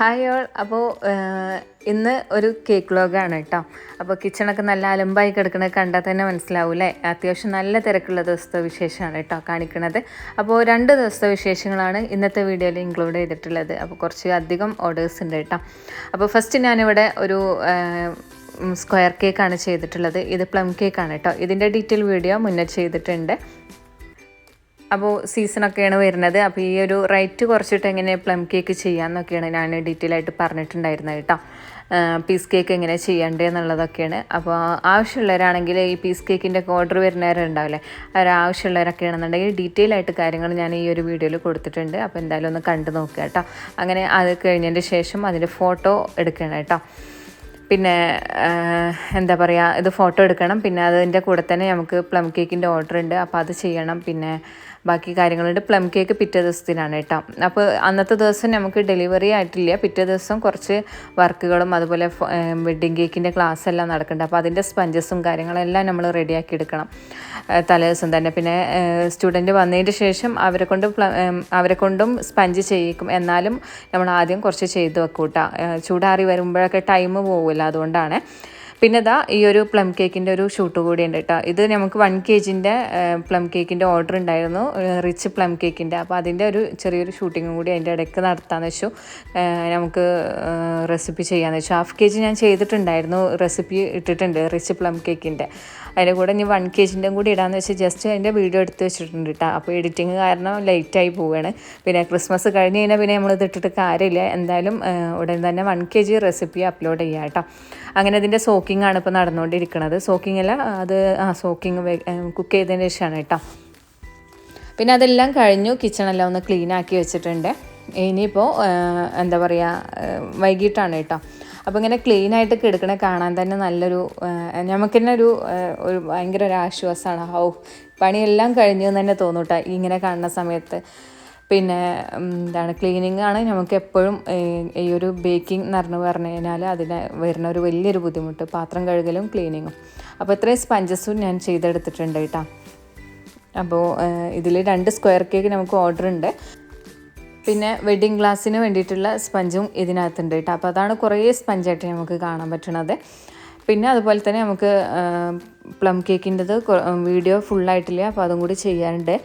Hi all. അപ്പോൾ ഇന്ന് ഒരു കേക്ക് വ്ലോഗാണ് കേട്ടോ. അപ്പോൾ കിച്ചണൊക്കെ നല്ല അലമ്പായി കിടക്കുന്നത് കണ്ടാൽ തന്നെ മനസ്സിലാവൂലേ അത്യാവശ്യം നല്ല തിരക്കുള്ള ദിവസത്തെ വിശേഷമാണ് കേട്ടോ കാണിക്കുന്നത് അപ്പോൾ രണ്ട് ദിവസത്തെ വിശേഷങ്ങളാണ് ഇന്നത്തെ വീഡിയോയിൽ ഇൻക്ലൂഡ് ചെയ്തിട്ടുള്ളത്. അപ്പോൾ കുറച്ച് അധികം ഓർഡേഴ്സ് ഉണ്ട് കേട്ടോ. അപ്പോൾ ഫസ്റ്റ് ഞാനിവിടെ ഒരു സ്ക്വയർ കേക്കാണ് ചെയ്തിട്ടുള്ളത്. ഇത് പ്ലം കേക്കാണ് കേട്ടോ. ഇതിന്റെ ഡീറ്റെയിൽ വീഡിയോ മുന്നേ ചെയ്തിട്ടുണ്ട്. അപ്പോൾ സീസണൊക്കെയാണ് വരുന്നത്. അപ്പോൾ ഈ ഒരു റേറ്റ് കുറച്ചിട്ട് എങ്ങനെ പ്ലം കേക്ക് ചെയ്യാമെന്നൊക്കെയാണ് ഞാൻ ഡീറ്റെയിൽ ആയിട്ട് പറഞ്ഞിട്ടുണ്ടായിരുന്നത് കേട്ടോ. പീസ് കേക്ക് എങ്ങനെ ചെയ്യേണ്ടത് എന്നുള്ളതൊക്കെയാണ്. അപ്പോൾ ആവശ്യമുള്ളവരാണെങ്കിൽ ഈ പീസ് കേക്കിന്റെ ഒക്കെ ഓർഡർ വരുന്നവരുണ്ടാവില്ലേ അവർ ആവശ്യമുള്ളവരൊക്കെയാണെന്നുണ്ടെങ്കിൽ ഡീറ്റെയിൽ ആയിട്ട് കാര്യങ്ങൾ ഞാൻ ഈ ഒരു വീഡിയോയിൽ കൊടുത്തിട്ടുണ്ട്. അപ്പോൾ എന്തായാലും ഒന്ന് കണ്ടു നോക്കുക കേട്ടോ. അങ്ങനെ അത് കഴിഞ്ഞതിന്റെ ശേഷം അതിന്റെ ഫോട്ടോ എടുക്കണം കേട്ടോ. പിന്നെ എന്താ പറയുക ഇത് ഫോട്ടോ എടുക്കണം. പിന്നെ അതിന്റെ കൂടെ തന്നെ നമുക്ക് പ്ലം കേക്കിന്റെ ഓർഡർ ഉണ്ട്. അപ്പോൾ അത് ചെയ്യണം. പിന്നെ ബാക്കി കാര്യങ്ങളുണ്ട്. പ്ലം കേക്ക് പിറ്റേ ദിവസത്തിനാണ് കേട്ടോ. അപ്പോൾ അന്നത്തെ ദിവസം നമുക്ക് ഡെലിവറി ആയിട്ടില്ല. പിറ്റേ ദിവസം കുറച്ച് വർക്കുകളും അതുപോലെ വെഡ്ഡിങ് കേക്കിന്റെ ക്ലാസ് എല്ലാം നടക്കുന്നുണ്ട്. അപ്പോൾ അതിന്റെ സ്പഞ്ചസും കാര്യങ്ങളെല്ലാം നമ്മൾ റെഡിയാക്കി എടുക്കണം. തലേ ദിവസം തന്നെ. പിന്നെ സ്റ്റുഡന്റ് വന്നതിന് ശേഷം അവരെ കൊണ്ട് അവരെ കൊണ്ടും സ്പഞ്ച് ചെയ്യിക്കും. എന്നാലും നമ്മൾ ആദ്യം കുറച്ച് ചെയ്ത് വെക്കൂട്ടാ ചൂടാറി വരുമ്പോഴൊക്കെ ടൈം പോകില്ല അതുകൊണ്ടാണ്. പിന്നെ ഇതാ ഈ ഒരു പ്ലം കേക്കിന്റെ ഒരു ഷൂട്ട് കൂടി ഉണ്ട് കേട്ടോ ഇത് നമുക്ക് വൺ കെ ജിന്റെ പ്ലം കേക്കിന്റെ ഓർഡർ ഉണ്ടായിരുന്നു. റിച്ച് പ്ലം കേക്കിന്റെ അപ്പോൾ അതിന്റെ ഒരു ചെറിയൊരു ഷൂട്ടിങ്ങും കൂടി അതിന്റെ ഇടയ്ക്ക് നടത്താമെന്ന് വെച്ചു. നമുക്ക് റെസിപ്പി ചെയ്യാമെന്ന് വെച്ചു. ഹാഫ് കെ ജി ഞാൻ ചെയ്തിട്ടുണ്ടായിരുന്നു. റെസിപ്പി ഇട്ടിട്ടുണ്ട് റിച്ച് പ്ലം കേക്കിന്റെ അതിന്റെ കൂടെ ഇനി വൺ കെ ജിന്റെയും കൂടി ഇടാമെന്ന് വെച്ച് ജസ്റ്റ് അതിന്റെ വീഡിയോ എടുത്ത് വെച്ചിട്ടുണ്ട് കേട്ടോ അപ്പോൾ എഡിറ്റിങ് കാരണം ലേറ്റായി പോവുകയാണ് പിന്നെ ക്രിസ്മസ് കഴിഞ്ഞ് കഴിഞ്ഞാൽ പിന്നെ നമ്മൾ ഇതിട്ടിട്ട് കാര്യമില്ല. എന്തായാലും ഉടൻ തന്നെ one K G recipe upload ചെയ്യാം കേട്ടോ അങ്ങനെ അതിന്റെ സോക്കിംഗ് ആണ് ഇപ്പോൾ നടന്നുകൊണ്ടിരിക്കുന്നത്. സോക്കിംഗ് അല്ല അത് ആ സോക്കിംഗ് കുക്ക് ചെയ്തതിന് ശേഷമാണ് കേട്ടോ. പിന്നെ അതെല്ലാം കഴിഞ്ഞു കിച്ചണെല്ലാം ഒന്ന് ക്ലീൻ ആക്കി വെച്ചിട്ടുണ്ട്. ഇനിയിപ്പോൾ എന്താ പറയുക വൈകിട്ടാണ് കേട്ടോ. അപ്പോൾ ഇങ്ങനെ ക്ലീൻ ആയിട്ട് കിടക്കണ കാണാൻ തന്നെ നല്ലൊരു നമുക്ക് തന്നെ ഒരു ഒരു ഭയങ്കര ഒരു ആശ്വാസമാണ്. ഹൗ പണിയെല്ലാം കഴിഞ്ഞു എന്ന് തന്നെ തോന്നൂട്ടാ ഇങ്ങനെ കാണുന്ന സമയത്ത്. പിന്നെ എന്താണ് ക്ലീനിങ് ആണ് നമുക്ക് എപ്പോഴും ഈ ഒരു ബേക്കിംഗ് എന്ന് പറഞ്ഞു പറഞ്ഞു കഴിഞ്ഞാൽ അതിന് വരുന്ന ഒരു വലിയൊരു ബുദ്ധിമുട്ട്. പാത്രം കഴുകലും ക്ലീനിങ്ങും അപ്പോൾ ഇത്രയും സ്പഞ്ചസും ഞാൻ ചെയ്തെടുത്തിട്ടുണ്ട് കേട്ടോ. അപ്പോൾ ഇതിൽ രണ്ട് സ്ക്വയർ കേക്ക് നമുക്ക് ഓർഡർ ഉണ്ട്. പിന്നെ വെഡ്ഡിങ് ഗ്ലാസ്സിന് വേണ്ടിയിട്ടുള്ള സ്പഞ്ചും ഇതിനകത്തുണ്ട് കേട്ടോ. അപ്പോൾ അതാണ് കുറേ സ്പഞ്ചായിട്ട് നമുക്ക് കാണാൻ പറ്റണത്. പിന്നെ അതുപോലെ തന്നെ നമുക്ക് പ്ലം കേക്കിന്റെത് വീഡിയോ ഫുള്ളായിട്ടില്ല അപ്പോൾ അതും കൂടി ചെയ്യാനുണ്ട്.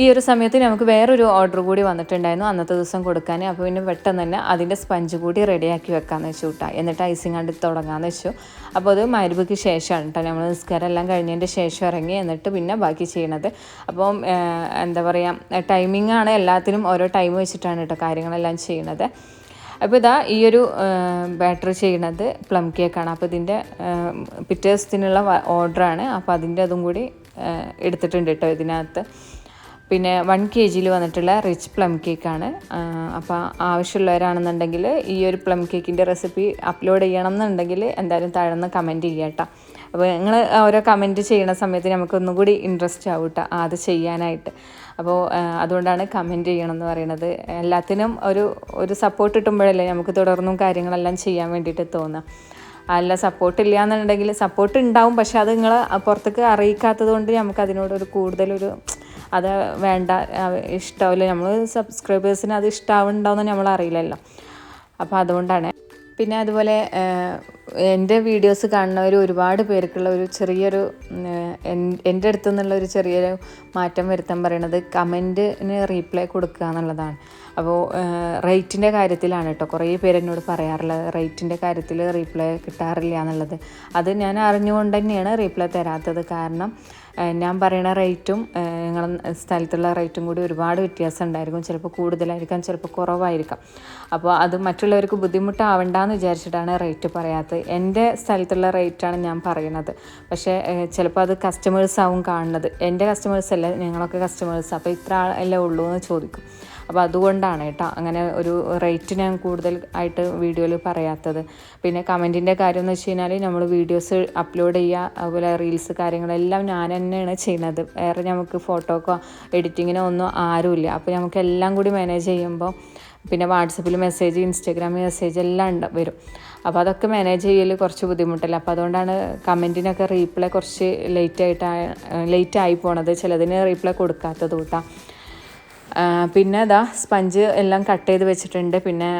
ഈ ഒരു സമയത്ത് നമുക്ക് വേറൊരു ഓർഡർ കൂടി വന്നിട്ടുണ്ടായിരുന്നു അന്നത്തെ ദിവസം കൊടുക്കാൻ അപ്പോൾ പിന്നെ പെട്ടെന്ന് തന്നെ അതിന്റെ സ്പഞ്ച് കൂടി റെഡിയാക്കി വെക്കാമെന്ന് വെച്ചു കേട്ടോ എന്നിട്ട് ഐസിങ് കണ്ട് തുടങ്ങാമെന്ന് വെച്ചു. അപ്പോൾ അത് മരുഭയ്ക്ക് ശേഷമാണ് കേട്ടോ നമ്മൾ നിസ്കാരം എല്ലാം കഴിഞ്ഞതിന്റെ ശേഷം ഇറങ്ങി എന്നിട്ട് പിന്നെ ബാക്കി ചെയ്യണത്. അപ്പം എന്താ പറയുക ടൈമിംഗ് ആണ് എല്ലാത്തിനും ഓരോ ടൈം വെച്ചിട്ടാണ് കേട്ടോ കാര്യങ്ങളെല്ലാം ചെയ്യണത്. അപ്പോൾ ഇതാ ഈ ഒരു ബാറ്റർ ചെയ്യണത് പ്ലം കേക്കാണ് അപ്പോൾ ഇതിന്റെ പിറ്റേ ദിവസത്തിനുള്ള ഓർഡറാണ് അപ്പോൾ അതിന്റെ അതും കൂടി എടുത്തിട്ടുണ്ട് കേട്ടോ ഇതിനകത്ത്. പിന്നെ വൺ കെ ജിയിൽ വന്നിട്ടുള്ള റിച്ച് പ്ലം കേക്കാണ് അപ്പോൾ ആവശ്യമുള്ളവരാണെന്നുണ്ടെങ്കിൽ ഈ ഒരു പ്ലം കേക്കിന്റെ റെസിപ്പി അപ്ലോഡ് ചെയ്യണം എന്നുണ്ടെങ്കിൽ എന്തായാലും താഴ്ന്ന് കമന്റ് ചെയ്യാം കേട്ടോ. അപ്പോൾ നിങ്ങൾ ഓരോ കമന്റ് ചെയ്യുന്ന സമയത്ത് നമുക്ക് ഒന്നുകൂടി ഇൻട്രസ്റ്റ് ആവും കേട്ടോ അത് ചെയ്യാനായിട്ട്. അപ്പോൾ അതുകൊണ്ടാണ് കമന്റ് ചെയ്യണം എന്ന് പറയുന്നത് എല്ലാത്തിനും ഒരു ഒരു സപ്പോർട്ട് കിട്ടുമ്പോഴല്ലേ നമുക്ക് തുടർന്നും കാര്യങ്ങളെല്ലാം ചെയ്യാൻ വേണ്ടിയിട്ട് തോന്നുക അല്ല സപ്പോർട്ട് ഇല്ല എന്നുണ്ടെങ്കിൽ സപ്പോർട്ട് ഉണ്ടാവും പക്ഷെ അത് നിങ്ങൾ പുറത്തേക്ക് അറിയിക്കാത്തത് കൊണ്ട് നമുക്ക് അതിനോടൊരു കൂടുതലൊരു അത് വേണ്ട ഇഷ്ടാവില്ല. നമ്മൾ സബ്സ്ക്രൈബേഴ്സിന് അത് ഇഷ്ടാവുന്നുണ്ടാവുമെന്ന് നമ്മൾ അറിയില്ലല്ലോ. അപ്പോൾ അതുകൊണ്ടാണ്. പിന്നെ അതുപോലെ എന്റെ വീഡിയോസ് കാണുന്നവർ ഒരുപാട് പേർക്കുള്ള ഒരു ചെറിയൊരു എന്റെ അടുത്തു നിന്നുള്ള ഒരു ചെറിയൊരു മാറ്റം വരുത്താൻ പറയണത് കമന്റിന് റീപ്ലൈ കൊടുക്കുക എന്നുള്ളതാണ്. അപ്പോൾ റേറ്റിന്റെ കാര്യത്തിലാണ് കേട്ടോ. കുറേ പേര് എന്നോട് പറയാറുള്ളത് റേറ്റിന്റെ കാര്യത്തിൽ റീപ്ലൈ കിട്ടാറില്ല എന്നുള്ളത്. അത് ഞാൻ അറിഞ്ഞുകൊണ്ട് തന്നെയാണ് റീപ്ലൈ തരാത്തത്. കാരണം ഞാൻ പറയുന്ന റേറ്റും ഞങ്ങളുടെ സ്ഥലത്തുള്ള റേറ്റും കൂടി ഒരുപാട് വ്യത്യാസം ഉണ്ടായിരിക്കും. ചിലപ്പോൾ കൂടുതലായിരിക്കാം ചിലപ്പോൾ കുറവായിരിക്കാം. അപ്പോൾ അത് മറ്റുള്ളവർക്ക് ബുദ്ധിമുട്ടാവണ്ടെന്ന് വിചാരിച്ചിട്ടാണ് റേറ്റ് പറയാത്തത്. എന്റെ സ്ഥലത്തുള്ള റേറ്റാണ് ഞാൻ പറയുന്നത് പക്ഷേ ചിലപ്പോൾ അത് കസ്റ്റമേഴ്സാവും കാണുന്നത്. എന്റെ കസ്റ്റമേഴ്സ് അല്ല ഞങ്ങളൊക്കെ കസ്റ്റമേഴ്സ് അപ്പോൾ ഇത്ര ആളല്ലേ ഉള്ളൂ എന്ന് ചോദിക്കും. അപ്പോൾ അതുകൊണ്ടാണ് കേട്ടോ അങ്ങനെ ഒരു റേറ്റ് ഞാൻ കൂടുതൽ ആയിട്ട് വീഡിയോയിൽ പറയാത്തത്. പിന്നെ കമന്റിന്റെ കാര്യം എന്ന് വെച്ച് കഴിഞ്ഞാൽ നമ്മൾ വീഡിയോസ് അപ്ലോഡ് ചെയ്യുക അതുപോലെ റീൽസ് കാര്യങ്ങളെല്ലാം ഞാൻ തന്നെയാണ് ചെയ്യുന്നത്. വേറെ നമുക്ക് ഫോട്ടോക്കോ എഡിറ്റിങ്ങിനോ ഒന്നും ആരുമില്ല അപ്പോൾ നമുക്ക് എല്ലാം കൂടി മാനേജ് ചെയ്യുമ്പോൾ പിന്നെ വാട്സപ്പിൽ മെസ്സേജ് ഇൻസ്റ്റാഗ്രാമിൽ മെസ്സേജ് എല്ലാം ഉണ്ട് വരും. അപ്പോൾ അതൊക്കെ മാനേജ് ചെയ്യൽ കുറച്ച് ബുദ്ധിമുട്ടല്ല? അപ്പോൾ അതുകൊണ്ടാണ് കമന്റിനൊക്കെ റീപ്ലൈ കുറച്ച് ലേറ്റ് ആയിട്ട് ആയി പോണത്. ചിലതിന് റീപ്ലൈ കൊടുക്കാത്തത് കൂട്ടാ. പിന്നെ ഇതാ സ്പഞ്ച് എല്ലാം കട്ട് ചെയ്ത് വെച്ചിട്ടുണ്ട്. പിന്നെ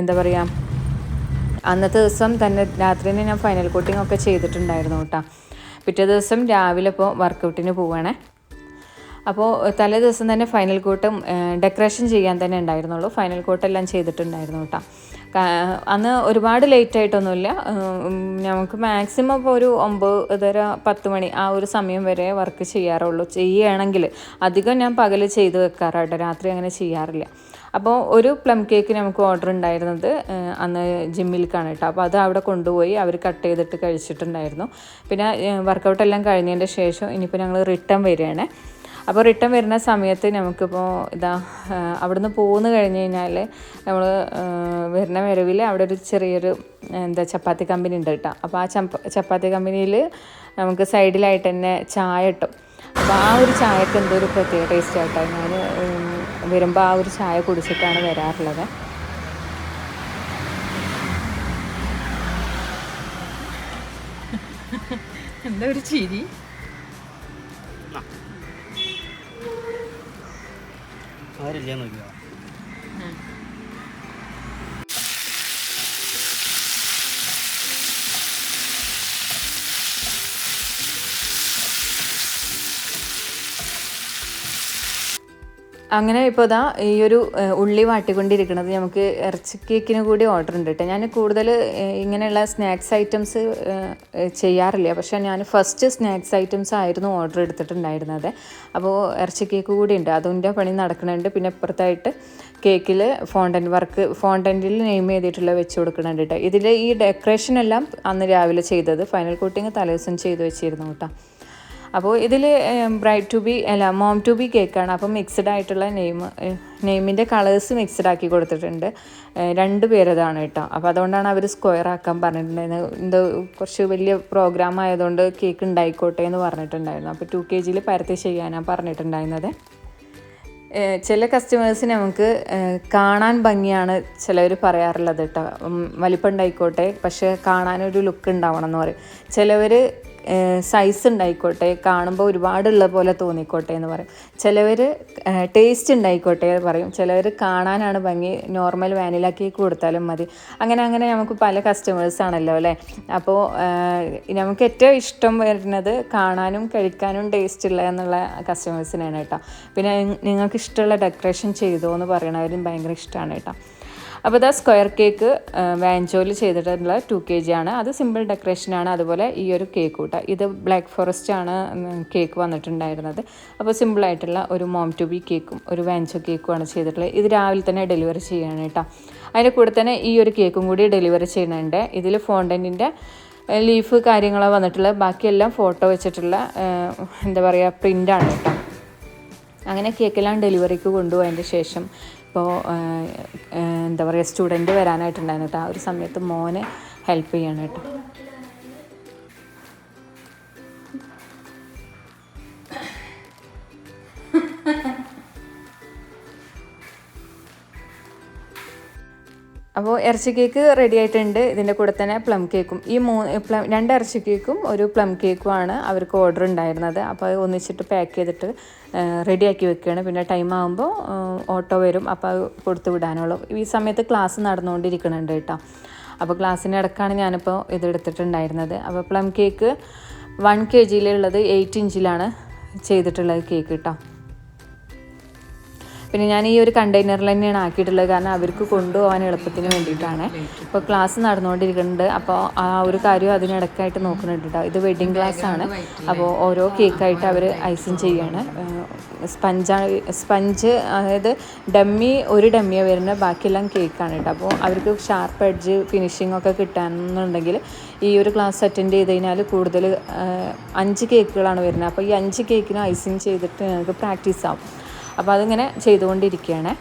എന്താ പറയുക അന്നത്തെ ദിവസം തന്നെ രാത്രി തന്നെ ഞാൻ ഫൈനൽ കോട്ടിംഗ് ഒക്കെ ചെയ്തിട്ടുണ്ടായിരുന്നു കേട്ടോ. പിറ്റേ ദിവസം രാവിലെ ഇപ്പോൾ വർക്കൗട്ടിന് പോവുകയാണേ അപ്പോൾ തലേ ദിവസം തന്നെ ഫൈനൽ കോട്ടും ഡെക്കറേഷൻ ചെയ്യാൻ തന്നെ ഉണ്ടായിരുന്നുള്ളൂ. ഫൈനൽ കോട്ടെല്ലാം ചെയ്തിട്ടുണ്ടായിരുന്നു കേട്ടോ. അന്ന് ഒരുപാട് ലേറ്റ് ആയിട്ടൊന്നുമില്ല. നമുക്ക് മാക്സിമം ഇപ്പോൾ ഒരു ഒമ്പതര പത്ത് മണി ആ ഒരു സമയം വരെ വർക്ക് ചെയ്യാറുള്ളൂ. ചെയ്യുകയാണെങ്കിൽ അധികം ഞാൻ പകൽ ചെയ്ത് വെക്കാറാട്ടോ രാത്രി അങ്ങനെ ചെയ്യാറില്ല. അപ്പോൾ ഒരു പ്ലം കേക്ക് നമുക്ക് ഓർഡർ ഉണ്ടായിരുന്നത് അന്ന് ജിമ്മിലേക്കാണ് കേട്ടോ. അപ്പോൾ അത് അവിടെ കൊണ്ടുപോയി അവർ കട്ട് ചെയ്തിട്ട് കഴിച്ചിട്ടുണ്ടായിരുന്നു. പിന്നെ വർക്കൗട്ടെല്ലാം കഴിഞ്ഞതിന്റെ ശേഷം ഇനിയിപ്പോൾ ഞങ്ങൾ റിട്ടേൺ വരികയാണ്. അപ്പോൾ റിട്ടേൺ വരുന്ന സമയത്ത് നമുക്കിപ്പോൾ ഇതാ അവിടുന്ന് പോന്ന് കഴിഞ്ഞ് കഴിഞ്ഞാൽ നമ്മൾ വരുന്ന വരവിൽ അവിടെ ഒരു ചെറിയൊരു എന്താ ചപ്പാത്തി കമ്പനി ഉണ്ട് കേട്ടോ. അപ്പോൾ ആ ചപ്പ ചപ്പാത്തി കമ്പനിയിൽ നമുക്ക് സൈഡിലായിട്ട് തന്നെ ചായ കിട്ടും. അപ്പോൾ ആ ഒരു ചായക്ക് എന്തോ ഒരു പ്രത്യേക ടേസ്റ്റ് ആയിട്ടോ ഞാൻ വരുമ്പോൾ ആ ഒരു ചായ കുടിച്ചിട്ടാണ് വരാറുള്ളത്. എന്താ ഒരു ചിരി? हमारे लेन हो गया അങ്ങനെ ഇപ്പോൾ ഇതാ ഈ ഒരു ഉള്ളി വാട്ടിക്കൊണ്ടിരിക്കുന്നത് നമുക്ക് ഇറച്ചി കേക്കിന് കൂടി ഓർഡർ ഉണ്ട് കേട്ടോ ഞാൻ കൂടുതൽ ഇങ്ങനെയുള്ള സ്നാക്സ് ഐറ്റംസ് ചെയ്യാറില്ല. പക്ഷേ ഞാൻ ഫസ്റ്റ് സ്നാക്സ് ഐറ്റംസ് ആയിരുന്നു ഓർഡർ എടുത്തിട്ടുണ്ടായിരുന്നത്. അപ്പോൾ ഇറച്ചി കേക്ക് കൂടി ഉണ്ട്. അതിന്റെ പണി നടക്കുന്നുണ്ട്. പിന്നെ ഇപ്പുറത്തായിട്ട് കേക്കിൽ ഫോണ്ടൻ വർക്ക് ഫോണ്ടന്റിൽ നെയിം ചെയ്തിട്ടുള്ള വെച്ച് കൊടുക്കുന്നുണ്ട് കേട്ടോ ഇതിൽ ഈ ഡെക്കറേഷൻ എല്ലാം അന്ന് രാവിലെ ചെയ്തത്. ഫൈനൽ കോട്ടിങ് തലേദിവസം ചെയ്ത് വെച്ചിരുന്നു കേട്ടോ അപ്പോൾ ഇതിൽ ബ്രൈറ്റ് ടു ബി അല്ല മോം ടു ബി കേക്കാണ് അപ്പോൾ മിക്സ്ഡ് ആയിട്ടുള്ള നെയിം നെയിമിന്റെ കളേഴ്സ് മിക്സ്ഡ് ആക്കി കൊടുത്തിട്ടുണ്ട്. രണ്ട് പേരതാണ് കേട്ടോ. അപ്പോൾ അതുകൊണ്ടാണ് അവർ സ്ക്വയർ ആക്കാൻ പറഞ്ഞിട്ടുണ്ടായിരുന്നത് എന്തോ കുറച്ച് വലിയ പ്രോഗ്രാം ആയതുകൊണ്ട് കേക്ക് ഉണ്ടായിക്കോട്ടെ എന്ന് പറഞ്ഞിട്ടുണ്ടായിരുന്നു. അപ്പോൾ ടു കെ ജിയിൽ പരത്തി ചെയ്യാനാണ് പറഞ്ഞിട്ടുണ്ടായിരുന്നത്. ചില കസ്റ്റമേഴ്സിന് നമുക്ക് കാണാൻ ഭംഗിയാണ് ചിലവർ പറയാറുള്ളത് കേട്ടോ. വലിപ്പം ഉണ്ടായിക്കോട്ടെ പക്ഷേ കാണാനൊരു ലുക്ക് ഉണ്ടാവണം എന്ന് പറയും. ചിലവർ സൈസ് ഉണ്ടായിക്കോട്ടെ കാണുമ്പോൾ ഒരുപാടുള്ള പോലെ തോന്നിക്കോട്ടെ എന്ന് പറയും. ചിലവർ ടേസ്റ്റ് ഉണ്ടായിക്കോട്ടെ എന്ന് പറയും. ചിലവർ കാണാനാണ് ഭംഗി നോർമൽ വാനില കേക്ക് കൊടുത്താലും മതി. അങ്ങനെ അങ്ങനെ നമുക്ക് പല കസ്റ്റമേഴ്സ് ആണല്ലോ അല്ലേ? അപ്പോൾ നമുക്ക് ഏറ്റവും ഇഷ്ടം വരുന്നത് കാണാനും കഴിക്കാനും ടേസ്റ്റ് ഉള്ള എന്നുള്ള കസ്റ്റമേഴ്സിനാണ് കേട്ടോ. പിന്നെ നിങ്ങൾക്ക് ഇഷ്ടമുള്ള ഡെക്കറേഷൻ ചെയ്തോ എന്ന് പറയണവരും ഭയങ്കര ഇഷ്ടമാണ് കേട്ടോ. അപ്പോൾ ഇതാ സ്ക്വയർ കേക്ക് വാഞ്ചോയിൽ ചെയ്തിട്ടുള്ള ടു കെ ജി ആണ്. അത് സിമ്പിൾ ഡെക്കറേഷനാണ് അതുപോലെ ഈ ഒരു കേക്ക് കൂട്ട. ഇത് ബ്ലാക്ക് ഫോറസ്റ്റ് ആണ് കേക്ക് വന്നിട്ടുണ്ടായിരുന്നത്. അപ്പോൾ സിമ്പിളായിട്ടുള്ള ഒരു മോം ടു ബി കേക്കും ഒരു വാഞ്ചോ കേക്കുമാണ് ചെയ്തിട്ടുള്ളത്. ഇത് രാവിലെ തന്നെ ഡെലിവറി ചെയ്യാണ് കേട്ടോ. അതിന്റെ കൂടെ തന്നെ ഈ ഒരു കേക്കും കൂടി ഡെലിവറി ചെയ്യുന്നുണ്ട്. ഇതിൽ ഫോണ്ടന്റിന്റെ ലീഫ് കാര്യങ്ങളോ വന്നിട്ടുള്ള ബാക്കിയെല്ലാം ഫോട്ടോ വെച്ചിട്ടുള്ള എന്താ പറയുക പ്രിന്റാണ് കേട്ടോ. അങ്ങനെ കേക്കെല്ലാം ഡെലിവറിക്ക് കൊണ്ടുപോയതിന്റെ ശേഷം ഇപ്പോൾ എന്താ പറയുക സ്റ്റുഡന്റ് വരാനായിട്ടുണ്ടായിരുന്നു കേട്ടോ. ആ ഒരു സമയത്ത് മോനെ ഹെൽപ്പ് ചെയ്യണം കേട്ടോ. അപ്പോൾ ഇറച്ചി കേക്ക് റെഡി ആയിട്ടുണ്ട്. ഇതിന്റെ കൂടെ തന്നെ പ്ലം കേക്കും ഈ മൂന്ന് പ്ലം രണ്ട് ഇറച്ചി കേക്കും ഒരു പ്ലം കേക്കുമാണ് അവർക്ക് ഓർഡർ ഉണ്ടായിരുന്നത്. അപ്പോൾ അത് ഒന്നിച്ചിട്ട് പാക്ക് ചെയ്തിട്ട് റെഡിയാക്കി വെക്കുകയാണ്. പിന്നെ ടൈം ആകുമ്പോൾ ഓട്ടോ വരും. അപ്പോൾ അത് കൊടുത്തു വിടാനുള്ളൂ. ഈ സമയത്ത് ക്ലാസ് നടന്നുകൊണ്ടിരിക്കുന്നുണ്ട് കേട്ടോ. അപ്പോൾ ക്ലാസ്സിന്റെ ഇടക്കാണ് ഞാനിപ്പോൾ ഇതെടുത്തിട്ടുണ്ടായിരുന്നത് അപ്പോൾ പ്ലം കേക്ക് വൺ കെ ജിയിലുള്ളത് എയ്റ്റ് ഇഞ്ചിലാണ് ചെയ്തിട്ടുള്ളത് കേക്ക് കേട്ടോ. പിന്നെ ഞാൻ ഈ ഒരു കണ്ടെയ്നറിൽ തന്നെയാണ് ആക്കിയിട്ടുള്ളത്. കാരണം അവർക്ക് കൊണ്ടുപോകാൻ എളുപ്പത്തിന് വേണ്ടിയിട്ടാണ്. ഇപ്പോൾ ക്ലാസ് നടന്നുകൊണ്ടിരിക്കുന്നുണ്ട്. അപ്പോൾ ആ ഒരു കാര്യം അതിനിടക്കായിട്ട് നോക്കുന്നുണ്ട് ഇത് വെഡിങ് ക്ലാസ് ആണ്. അപ്പോൾ ഓരോ കേക്കായിട്ട് അവർ ഐസിങ് ചെയ്യാണ്. സ്പഞ്ചാണ് സ്പഞ്ച് അതായത് ഡമ്മി ഒരു ഡമ്മിയെ വരുന്നത് ബാക്കിയെല്ലാം കേക്കാണ് കേട്ടോ അപ്പോൾ അവർക്ക് ഷാർപ്പ് എഡ്ജ് ഫിനിഷിംഗ് ഒക്കെ കിട്ടാന്നുണ്ടെങ്കിൽ ഈ ഒരു ക്ലാസ് അറ്റൻഡ് ചെയ്ത് കഴിഞ്ഞാൽ കൂടുതൽ അഞ്ച് കേക്കുകളാണ് വരുന്നത്. അപ്പോൾ ഈ അഞ്ച് കേക്കിന് ഐസിങ് ചെയ്തിട്ട് ഞങ്ങൾക്ക് പ്രാക്ടീസ് ആവും. അപ്പോൾ അതിങ്ങനെ ചെയ്തുകൊണ്ടിരിക്കുകയാണ്.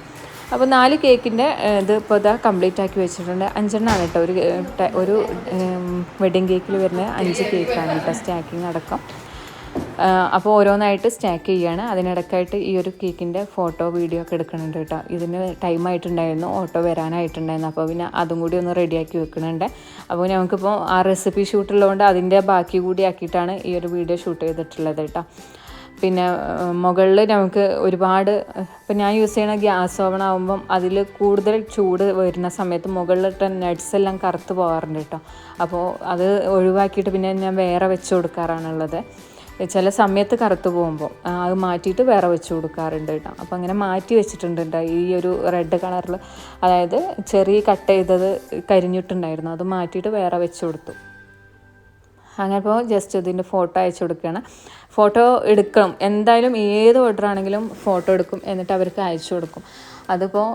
അപ്പോൾ നാല് കേക്കിന്റെ ഇത് ഇപ്പോൾ ഇതാ കംപ്ലീറ്റ് ആക്കി വെച്ചിട്ടുണ്ട്. അഞ്ചെണ്ണമാണ് കേട്ടോ. ഒരു ഒരു വെഡിങ് കേക്കിൽ വരുന്ന അഞ്ച് കേക്കാണ് കേട്ടോ സ്റ്റാക്കിങ് അടക്കം. അപ്പോൾ ഓരോന്നായിട്ട് സ്റ്റാക്ക് ചെയ്യുകയാണ് അതിനിടക്കായിട്ട് ഈ ഒരു കേക്കിന്റെ ഫോട്ടോ വീഡിയോ ഒക്കെ എടുക്കുന്നുണ്ട് കേട്ടോ. ഇതിന് ടൈം ആയിട്ടുണ്ടായിരുന്നു. ഓട്ടോ വരാനായിട്ടുണ്ടായിരുന്നു. അപ്പോൾ പിന്നെ അതും കൂടി ഒന്ന് റെഡിയാക്കി വെക്കുന്നുണ്ട്. അപ്പോൾ ഞങ്ങൾക്കിപ്പോൾ ആ റെസിപ്പി ഷൂട്ടുള്ളതുകൊണ്ട് അതിന്റെ ബാക്കി കൂടി ആക്കിയിട്ടാണ് ഈ ഒരു വീഡിയോ ഷൂട്ട് ചെയ്തിട്ടുള്ളത് കേട്ടോ. പിന്നെ മുകളിൽ നമുക്ക് ഒരുപാട് ഇപ്പം ഞാൻ യൂസ് ചെയ്യണ ഗ്യാസ് ഓവൺ ആകുമ്പം അതിൽ കൂടുതൽ ചൂട് വരുന്ന സമയത്ത് മുകളിലിട്ട നട്ട്സ് എല്ലാം കറുത്ത് പോകാറുണ്ട് കേട്ടോ. അപ്പോൾ അത് ഒഴിവാക്കിയിട്ട് പിന്നെ ഞാൻ വേറെ വെച്ച് കൊടുക്കാറാണുള്ളത്. ചില സമയത്ത് കറുത്ത് പോകുമ്പോൾ അത് മാറ്റിയിട്ട് വേറെ വെച്ച് കൊടുക്കാറുണ്ട് കേട്ടോ. അപ്പോൾ അങ്ങനെ മാറ്റി വെച്ചിട്ടുണ്ട് കേട്ടോ. ഈ ഒരു റെഡ് കളറിൽ അതായത് ചെറിയ കട്ട് ചെയ്തത് കരിഞ്ഞിട്ടുണ്ടായിരുന്നു. അത് മാറ്റിയിട്ട് വേറെ വെച്ച് കൊടുത്തു. അങ്ങനെ ഇപ്പോൾ ജസ്റ്റ് ഇതിന്റെ ഫോട്ടോ അയച്ചു കൊടുക്കുകയാണ് ഫോട്ടോ എടുക്കണം. എന്തായാലും ഏത് ഓർഡർ ആണെങ്കിലും ഫോട്ടോ എടുക്കും. എന്നിട്ട് അവർക്ക് അയച്ചു കൊടുക്കും. അതിപ്പോൾ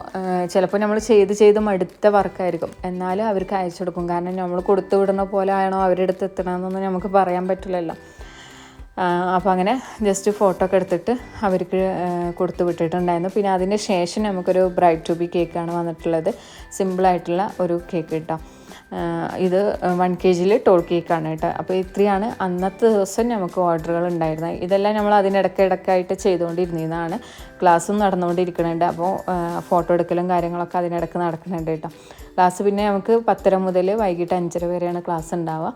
ചിലപ്പോൾ നമ്മൾ ചെയ്ത് ചെയ്ത് മടുത്ത വർക്കായിരിക്കും എന്നാലും അവർക്ക് അയച്ചു കൊടുക്കും. കാരണം നമ്മൾ കൊടുത്തു വിടുന്ന പോലെ ആണോ അവരുടെ അടുത്ത് എത്തണമെന്നൊന്നും നമുക്ക് പറയാൻ പറ്റില്ലല്ലോ. അപ്പോൾ അങ്ങനെ ജസ്റ്റ് ഫോട്ടോ ഒക്കെ എടുത്തിട്ട് അവർക്ക് കൊടുത്തു വിട്ടിട്ടുണ്ടായിരുന്നു. പിന്നെ അതിന് ശേഷം നമുക്കൊരു ബ്രൈറ്റ് ടു ബി കേക്കാണ് വന്നിട്ടുള്ളത്. സിമ്പിളായിട്ടുള്ള ഒരു കേക്ക് കേട്ടോ ഇത് വൺ കെ ജിയിൽ ടോൾ കേക്കാണ് കേട്ടോ. അപ്പോൾ ഇത്രയാണ് അന്നത്തെ ദിവസം നമുക്ക് ഓർഡറുകൾ ഉണ്ടായിരുന്നത്. ഇതെല്ലാം നമ്മൾ അതിനിടയ്ക്ക് ചെയ്തുകൊണ്ടിരുന്നതാണ്. ക്ലാസ്സും നടന്നുകൊണ്ടിരിക്കുന്നുണ്ട്. അപ്പോൾ ഫോട്ടോ എടുക്കലും കാര്യങ്ങളൊക്കെ അതിനിടയ്ക്ക് നടക്കുന്നുണ്ട് കേട്ടോ. ക്ലാസ് പിന്നെ നമുക്ക് പത്തര മുതൽ വൈകിട്ട് അഞ്ചര വരെയാണ് ക്ലാസ് ഉണ്ടാവുക.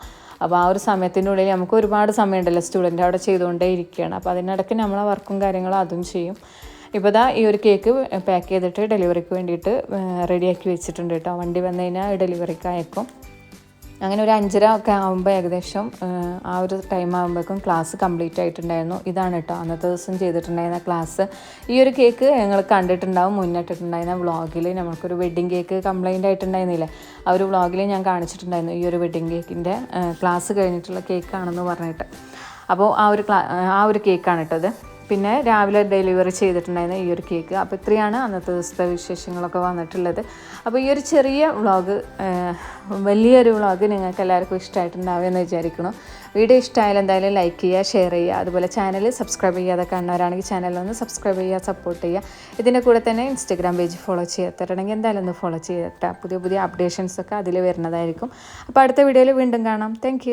അപ്പോൾ ആ ഒരു സമയത്തിനുള്ളിൽ നമുക്ക് ഒരുപാട് സമയമുണ്ടല്ലോ സ്റ്റുഡന്റ് അവിടെ ചെയ്തുകൊണ്ടേ ഇരിക്കുകയാണ് അപ്പോൾ അതിനിടയ്ക്ക് നമ്മളെ വർക്കും കാര്യങ്ങളും അതും ചെയ്യും. ഇപ്പോൾ ദാ ഈ ഒരു കേക്ക് പാക്ക് ചെയ്തിട്ട് ഡെലിവറിക്ക് വേണ്ടിയിട്ട് റെഡിയാക്കി വെച്ചിട്ടുണ്ട് കേട്ടോ. വണ്ടി വന്നു കഴിഞ്ഞാൽ ഡെലിവറിക്ക് അയക്കും. അങ്ങനെ ഒരു അഞ്ചര ഒക്കെ ആകുമ്പോൾ ഏകദേശം ആ, ഒരു ടൈം ആകുമ്പോഴേക്കും ക്ലാസ് കംപ്ലീറ്റ് ആയിട്ടുണ്ടായിരുന്നു. ഇതാണ് കേട്ടോ അന്നത്തെ ദിവസം ചെയ്തിട്ടുണ്ടായിരുന്ന ക്ലാസ്. ഈ ഒരു കേക്ക് ഞങ്ങൾ കണ്ടിട്ടുണ്ടാവും മുന്നിട്ടിട്ടുണ്ടായിരുന്ന വ്ളോഗിൽ നമുക്കൊരു വെഡ്ഡിങ് കേക്ക് കംപ്ലൈന്റ് ആയിട്ടുണ്ടായിരുന്നില്ല? ആ ഒരു വ്ളോഗിൽ ഞാൻ കാണിച്ചിട്ടുണ്ടായിരുന്നു ഈ ഒരു വെഡ്ഡിങ് കേക്കിന്റെ ക്ലാസ് കഴിഞ്ഞിട്ടുള്ള കേക്കാണെന്ന് പറഞ്ഞിട്ട്. അപ്പോൾ ആ ഒരു ക്ലാ ആ ഒരു കേക്കാണ് കേട്ടത് പിന്നെ രാവിലെ ഡെലിവറി ചെയ്തിട്ടുണ്ടായിരുന്ന ഈ ഒരു കേക്ക്. അപ്പോൾ ഇത്രയാണ് അന്നത്തെ ദിവസത്തെ വിശേഷങ്ങളൊക്കെ വന്നിട്ടുള്ളത്. അപ്പോൾ ഈ ഒരു ചെറിയ വ്ളോഗ് വലിയൊരു വ്ളോഗ് നിങ്ങൾക്ക് എല്ലാവർക്കും ഇഷ്ടമായിട്ടുണ്ടാവുമെന്ന് വിചാരിക്കണം വീഡിയോ ഇഷ്ടമായാലും എന്തായാലും ലൈക്ക് ചെയ്യുക ഷെയർ ചെയ്യുക. അതുപോലെ ചാനൽ സബ്സ്ക്രൈബ് ചെയ്യാതെ കാണുന്നവരാണെങ്കിൽ ചാനലൊന്ന് സബ്സ്ക്രൈബ് ചെയ്യുക സപ്പോർട്ട് ചെയ്യുക. ഇതിന്റെ കൂടെ തന്നെ ഇൻസ്റ്റഗ്രാം പേജ് ഫോളോ ചെയ്യാത്തവരാണെങ്കിൽ എന്തായാലും ഒന്ന് ഫോളോ ചെയ്തിട്ട്. പുതിയ പുതിയ അപ്ഡേഷൻസൊക്കെ അതിൽ വരുന്നതായിരിക്കും. അപ്പോൾ അടുത്ത വീഡിയോയിൽ വീണ്ടും കാണാം. താങ്ക്